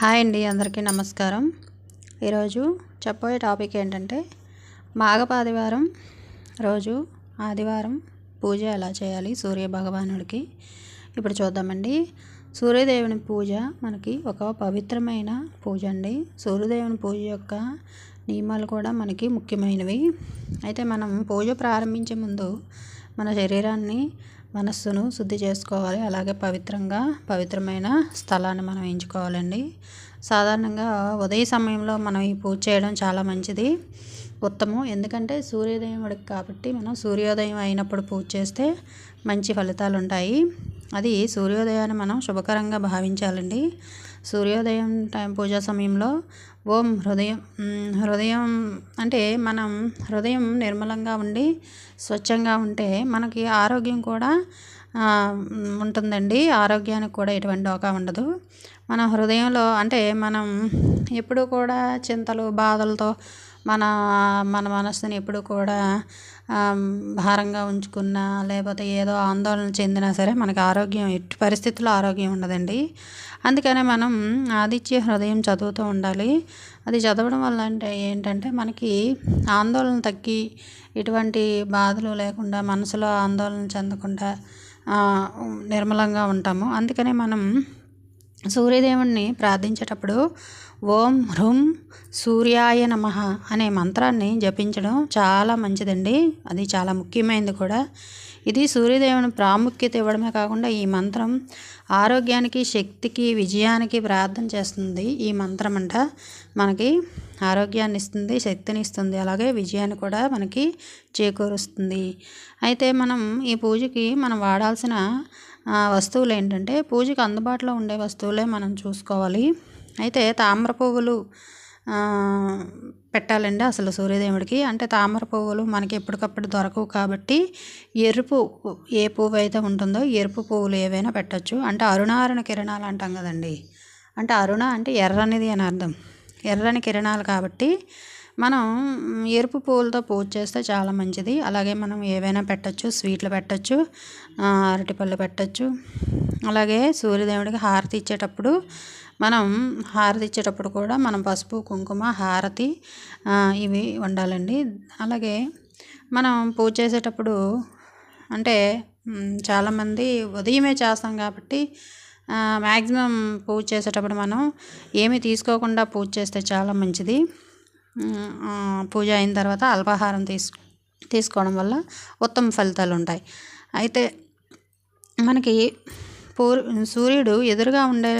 Hi అండి అందరికీ నమస్కారం. ఈరోజు చెప్పబోయే టాపిక్ ఏంటంటే మాఘపాదివారం రోజు ఆదివారం పూజ ఎలా చేయాలి? సూర్య భగవానుడికి. ఇప్పుడు చూద్దామండి. సూర్యదేవుని పూజ మనకి ఒక పవిత్రమైన పూజ అండి. సూర్యదేవుని పూజ యొక్క నియమాలు కూడా మనకి ముఖ్యమైనవి. అయితే మనం పూజ ప్రారంభించే ముందు మన శరీరాన్ని మనస్సును శుద్ధి చేసుకోవాలి. అలాగే పవిత్రంగా పవిత్రమైన స్థలాన్ని మనం ఎంచుకోవాలండి. సాధారణంగా ఉదయ సమయంలో మనం ఈ పూజ చేయడం చాలా మంచిది. ఉత్తమం. ఎందుకంటే సూర్యోదయం కాబట్టి మనం సూర్యోదయం అయినప్పుడు పూజ చేస్తే మంచి ఫలితాలు ఉంటాయి. అది సూర్యోదయాన్ని మనం శుభకరంగా భావించాలండి. సూర్యోదయం టైం పూజా సమయంలో ఓం హృదయం హృదయం అంటే మనం హృదయం నిర్మలంగా ఉండి స్వచ్ఛంగా ఉంటే మనకి ఆరోగ్యం కూడా ఉంటుందండి. ఆరోగ్యానికి కూడా ఎటువంటి డోకా ఉండదు. మన హృదయంలో అంటే మనం ఎప్పుడు కూడా చింతలు బాధలతో మన మన మనస్సుని ఎప్పుడు కూడా భారంగా ఉంచుకున్నా లేకపోతే ఏదో ఆందోళన చెందినా సరే మనకి ఆరోగ్యం ఎట్టి పరిస్థితుల్లో ఆరోగ్యం ఉండదండి. అందుకనే మనం ఆదిత్య హృదయం చదువుతూ ఉండాలి. అది చదవడం వల్ల అంటే ఏంటంటే మనకి ఆందోళన తగ్గి ఎటువంటి బాధలు లేకుండా మనసులో ఆందోళన చెందకుండా నిర్మలంగా ఉంటాము. అందుకనే మనం సూర్యదేవుణ్ణి ప్రార్థించేటప్పుడు ఓం హ్రూం సూర్యాయ నమ అనే మంత్రాన్ని జపించడం చాలా మంచిదండి. అది చాలా ముఖ్యమైనది కూడా. ఇది సూర్యదేవుని ప్రాముఖ్యత ఇవ్వడమే కాకుండా ఈ మంత్రం ఆరోగ్యానికి శక్తికి విజయానికి ప్రార్థన చేస్తుంది. ఈ మంత్రం అంట మనకి ఆరోగ్యాన్ని ఇస్తుంది శక్తిని ఇస్తుంది. అలాగే విజయాన్ని కూడా మనకి చేకూరుస్తుంది. అయితే మనం ఈ పూజకి మనం వాడాల్సిన వస్తువులు ఏంటంటే పూజకి అందుబాటులో ఉండే వస్తువులే మనం చూసుకోవాలి. అయితే తామర పువ్వులు పెట్టాలండి అసలు సూర్యదేవుడికి. అంటే తామర పువ్వులు మనకి ఎప్పటికప్పుడు దొరకవు కాబట్టి ఎరుపు ఏ పువ్వు అయితే ఉంటుందో ఎరుపు పువ్వులు ఏవైనా పెట్టచ్చు. అంటే అరుణారుణ కిరణాలు అంటాం కదండి. అంటే అరుణ అంటే ఎర్రనిది అని అర్థం. ఎర్రని కిరణాలు కాబట్టి మనం ఎరుపు పువ్వులతో పూజ చేస్తే చాలా మంచిది. అలాగే మనం ఏవైనా పెట్టచ్చు స్వీట్లు పెట్టచ్చు అరటిపళ్ళు పెట్టచ్చు. అలాగే సూర్యదేవుడికి హారతి ఇచ్చేటప్పుడు మనం హారతి ఇచ్చేటప్పుడు కూడా మనం పసుపు కుంకుమ హారతి ఇవి ఉండాలండి అలాగే మనం పూజ చేసేటప్పుడు అంటే చాలామంది ఉదయమే చేస్తాం కాబట్టి మ్యాక్సిమం పూజ చేసేటప్పుడు మనం ఏమి తీసుకోకుండా పూజ చేస్తే చాలా మంచిది. పూజ అయిన తర్వాత అల్పాహారం తీసు తీసుకోవడం వల్ల ఉత్తమ ఫలితాలు ఉంటాయి. అయితే మనకి పూర్ సూర్యుడు ఎదురుగా ఉండే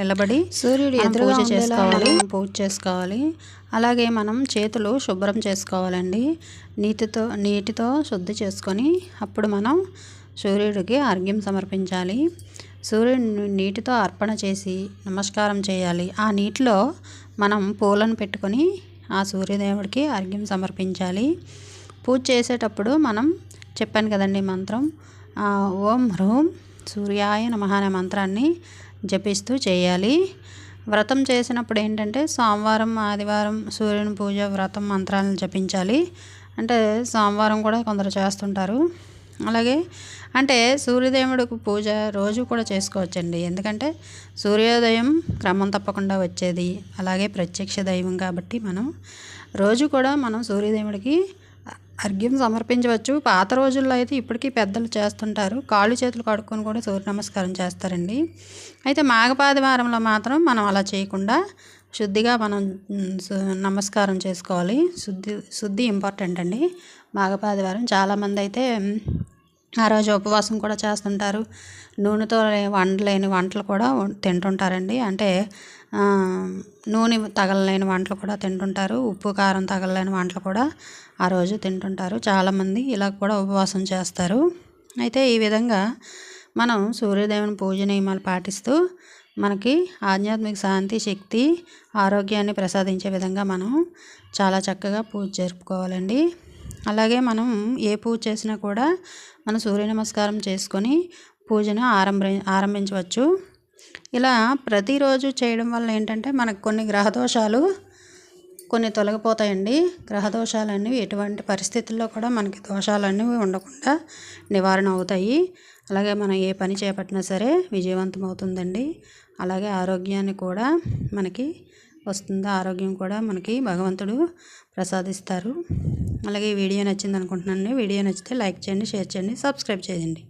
నిలబడి సూర్యుడు ఎదురుగా చేసుకోవాలి. పూజ చేసుకోవాలి. అలాగే మనం చేతులు శుభ్రం చేసుకోవాలండి. నీటితో నీటితో శుద్ధి చేసుకొని అప్పుడు మనం సూర్యుడికి అర్ఘ్యం సమర్పించాలి. సూర్యుడిని నీటితో అర్పణ చేసి నమస్కారం చేయాలి. ఆ నీటిలో మనం పూలను పెట్టుకొని ఆ సూర్యదేవుడికి అర్ఘ్యం సమర్పించాలి. పూజ చేసేటప్పుడు మనం చెప్పాను కదండి మంత్రం ఓం హ్రూం సూర్యాయ నమ అనే మంత్రాన్ని జపిస్తూ చేయాలి. వ్రతం చేసినప్పుడు ఏంటంటే సోమవారం ఆదివారం సూర్యుని పూజ వ్రతం మంత్రాలను జపించాలి. అంటే సోమవారం కూడా కొందరు చేస్తుంటారు. అలాగే అంటే సూర్యదేవుడికి పూజ రోజు కూడా చేసుకోవచ్చండి. ఎందుకంటే సూర్యోదయం క్రమం తప్పకుండా వచ్చేది. అలాగే ప్రత్యక్ష దైవం కాబట్టి మనం రోజు కూడా మనం సూర్యదేవుడికి అర్ఘ్యం సమర్పించవచ్చు. పాత రోజుల్లో అయితే ఇప్పటికీ పెద్దలు చేస్తుంటారు. కాళ్ళు చేతులు కడుక్కొని కూడా సూర్య నమస్కారం చేస్తారండి. అయితే మాఘపాది వారంలో మాత్రం మనం అలా చేయకుండా శుద్ధిగా మనం నమస్కారం చేసుకోవాలి. శుద్ధి శుద్ధి ఇంపార్టెంట్ అండి. మాఘపాదివారం చాలామంది అయితే ఆ రోజు ఉపవాసం కూడా చేస్తుంటారు. నూనెతో వండలేని వంటలు కూడా తింటుంటారండి. అంటే నూనె తగలలేని వంటలు కూడా తింటుంటారు. ఉప్పు కారం తగలలేని వంటలు కూడా ఆ రోజు తింటుంటారు. చాలామంది ఇలా కూడా ఉపవాసం చేస్తారు. అయితే ఈ విధంగా మనం సూర్యదేవుని పూజ నియమాలు పాటిస్తూ మనకి ఆధ్యాత్మిక శాంతి శక్తి ఆరోగ్యాన్ని ప్రసాదించే విధంగా మనం చాలా చక్కగా పూజ జరుపుకోవాలండి. అలాగే మనం ఏ పూజ చేసినా కూడా మనం సూర్య నమస్కారం చేసుకొని పూజను ఆరంభ ఆరంభించవచ్చు. ఇలా ప్రతిరోజు చేయడం వల్ల ఏంటంటే మనకు కొన్ని గ్రహదోషాలు కొన్ని తొలగిపోతాయండి. గ్రహదోషాలన్నీ ఎటువంటి పరిస్థితుల్లో కూడా మనకి దోషాలన్నీ ఉండకుండా నివారణ అవుతాయి. అలాగే మనం ఏ పని చేపట్టినా సరే విజయవంతం అవుతుందండి అలాగే ఆరోగ్యాన్ని కూడా మనకి వస్తుంది ఆరోగ్యం కూడా మనకి భగవంతుడు ప్రసాదిస్తారు. అలాగే ఈ వీడియో నచ్చింది అనుకుంటున్నాను వీడియో నచ్చితే లైక్ చేయండి షేర్ చేయండి సబ్స్క్రైబ్ చేయండి.